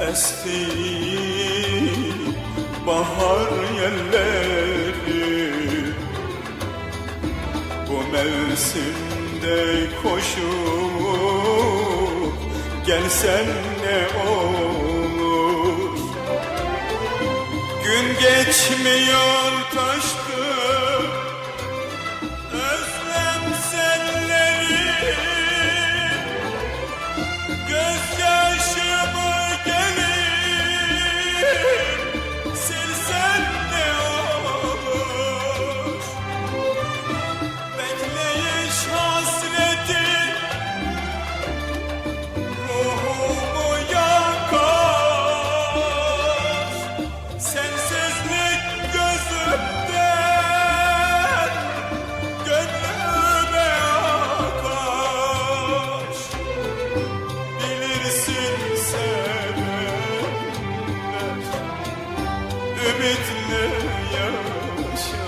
esti bahar yelleri Bu mevsimde koşup gelsen ne olur? Gün geçmiyor taştı Ümitle yaşar.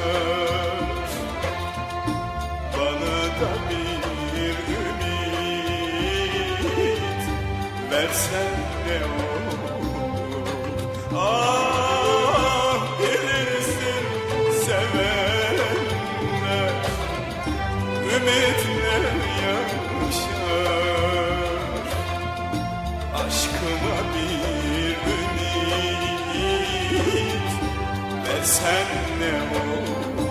Bana da bir ümit Versen ne olur. Ah bilirsin sevenler. Ümitle Versen ne olur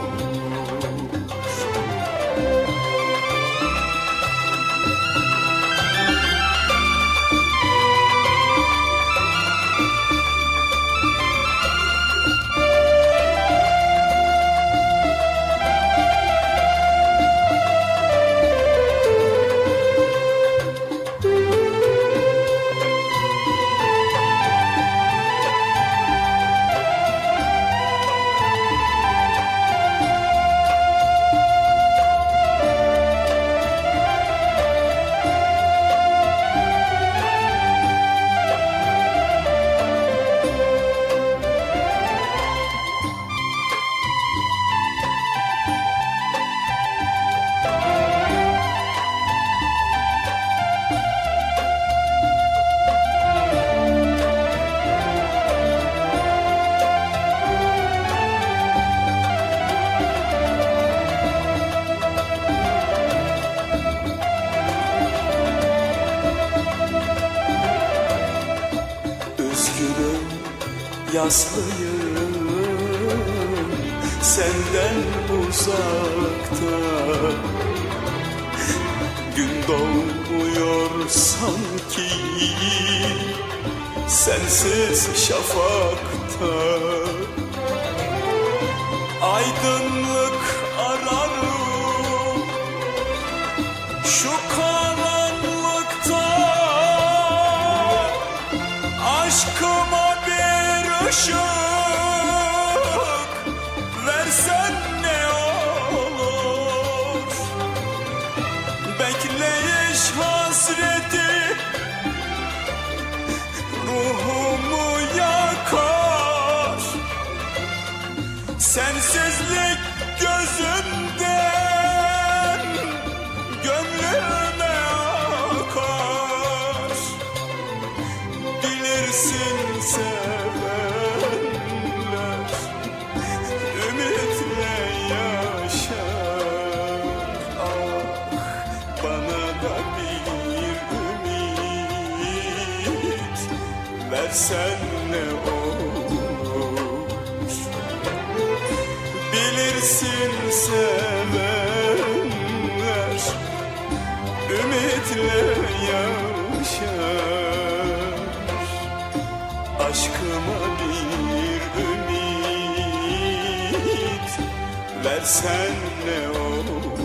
yazlıyım Senden uzakta Gün doğmuyor sanki. Sensiz şafakta Aydınlık ararım. Şu karanlıkta bir Versen ne olur Bilirsin sevenler Ümitle yaşar Aşkıma bir ümit Versen ne olur